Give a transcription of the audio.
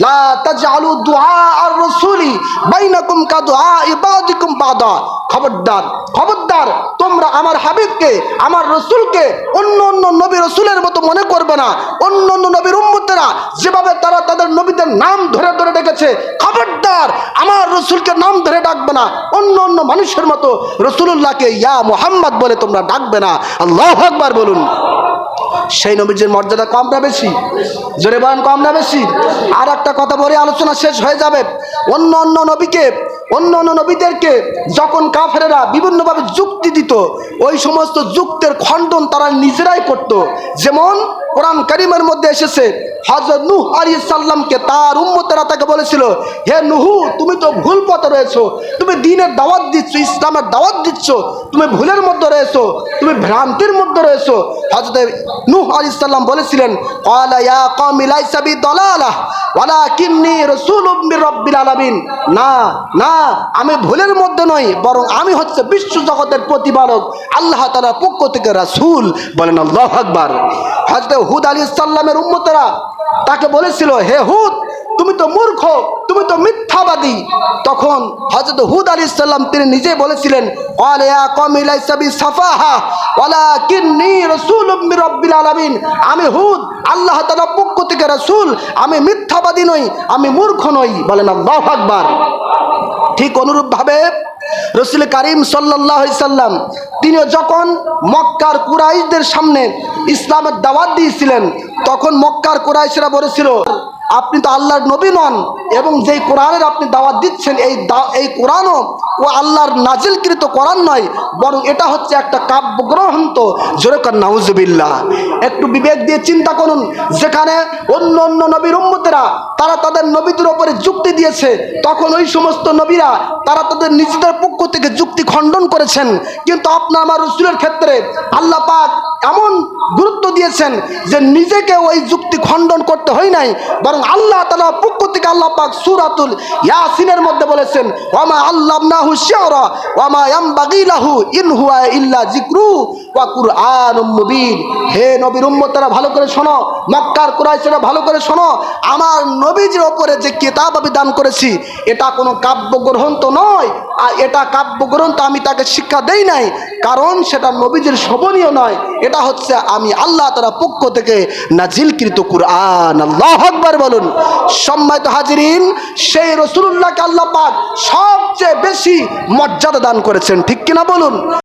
লা তাজআলু দুআ আর রাসূলি বাইনাকুম কা দুআ ইবাদিকুম বাদা। খবরদার খবরদার, তোমরা আমার আমার রসুলকে অন্য অন্য নবী রসুলের মতো মনে করবে না। অন্য অন্য নবীর যেভাবে তারা তাদের নবীদের নাম ধরে ধরে ডেকেছে, খবরদার, আমার রসুলকে নাম ধরে ডাকবে না। অন্য অন্য মানুষের মতো রসুল্লাহকে ইয়া মোহাম্মদ বলে তোমরা ডাকবে না। আল্লাহ আকবার বলুন। সেই নবীজির মর্যাদা কম না বেশি? জোরে বলেন, কম না বেশি? আর একটা কথা বলে, আলোচনা শেষ হয়ে যাবে। অন্য অন্য নবীকে, অন্য অন্য নবীদেরকে যখন কাফেরেরা বিভিন্নভাবে যুক্তি দিত, ওই সমস্ত যুক্তের খণ্ডন তারা নিজেরাই করত। যেমন কোরআন করিমের মধ্যে এসেছে হজরত নুহ আলী সাল্লামকে তার উম্মতেরা তাকে বলেছিল, হে নুহু, তুমি তো ভুল পথে রয়েছো, তুমি দিনের দাওয়াত দিচ্ছ, ইসলামের দাওয়াত দিচ্ছ, তুমি ভুলের মধ্যে রয়েছো, তুমি ভ্রান্তির মধ্যে রয়েছো। হজরত নূহ আলী সাল্লাম বলেছিলেন ক্বালা ইয়া কওমি লাইসা বি দালালাহ ওয়ালাকিন্নী রাসূলুম মির আলামিন। না না, আমি ভুলের মধ্যে নই, বরং আমি হচ্ছে বিশ্ব জগতের প্রতিপালক, আল্লাহ তাআলার পক্ষ থেকে রাসূল বলেন, আল্লাহু আকবার। হযরত হুদ আলী সাল্লামের উম্মতেরা তাকে বলেছিল, হে হুদ তো মূর্খ, তুমি তো মিথ্যাবাদী। তখন হজরত হুদ আলী সাল্লাম তিনি নিজে বলেছিলেন আমি হুদ, আল্লাহ তাআলার পক্ষ থেকে রসুল, আমি মিথ্যাবাদী নই, আমি মূর্খ নই। বলেন আল্লাহ আকবার। ঠিক অনুরূপভাবে রসুল করিম সাল্লাম তিনি যখন মক্কার কুরাইশদের সামনে ইসলামের দাওয়াত দিয়েছিলেন, তখন মক্কার কুরাইশরা বলেছিল আপনি তো আল্লাহর নবী নন এবং যেই কোরআনের আপনি দাওয়াত দিচ্ছেন, এই এই কোরআনও ও আল্লাহর নাজিলকৃত কোরআন নয়, বরং এটা হচ্ছে একটা কাব্যগ্রন্থ। জোরেকর নাউজবিল্লাহ। একটু বিবেক দিয়ে চিন্তা করুন, যেখানে অন্য অন্য নবীর উম্মতেরা, তারা তাদের নবীদের ওপরে যুক্তি দিয়েছে। তখন ওই সমস্ত নবীরা, তারা তাদের নিজেদের পক্ষ থেকে যুক্তি খণ্ডন করেছেন। কিন্তু আপনার আমার রসুলের ক্ষেত্রে আল্লাহ পাক দিয়েছেন যে নিজেকে ওই যুক্তি খণ্ডন করতে হয় নাই, বরং আল্লাহ তালা পক্ষ থেকে আল্লাহ পাক সুরাতুল ইয়াসিনের মধ্যে বলেছেন ওমা আল্লাহ নাহু শেওরা ওমা ইন হুয়া ইল্লা জিক্রু ওয়া কুরআনুম মুবিন। হে নবীর উম্মতেরা ভালো করে শোনো। মক্কার কুরাইশেরা ভালো করে শোনো। আমার নবীজির ওপরে যে কিতাব আমি দান করেছি, এটা কোনো কাব্যগ্রন্থ নয়। আর এটা কাব্যগ্রন্থ আমি তাকে শিক্ষা দেই নাই। কারণ সেটা নবীজির শোভনীয় নয়। এটা হচ্ছে আমি আল্লাহ তারা পক্ষ থেকে নাজিলকৃত কুরআন। আল্লাহ আকবার বলুন। সম্মানিত হাজিরিন, সেই রসুল্লাহকে আল্লাহ পাক সবচেয়ে বেশি মর্যাদা দান করেছেন। ঠিক কিনা বলুন?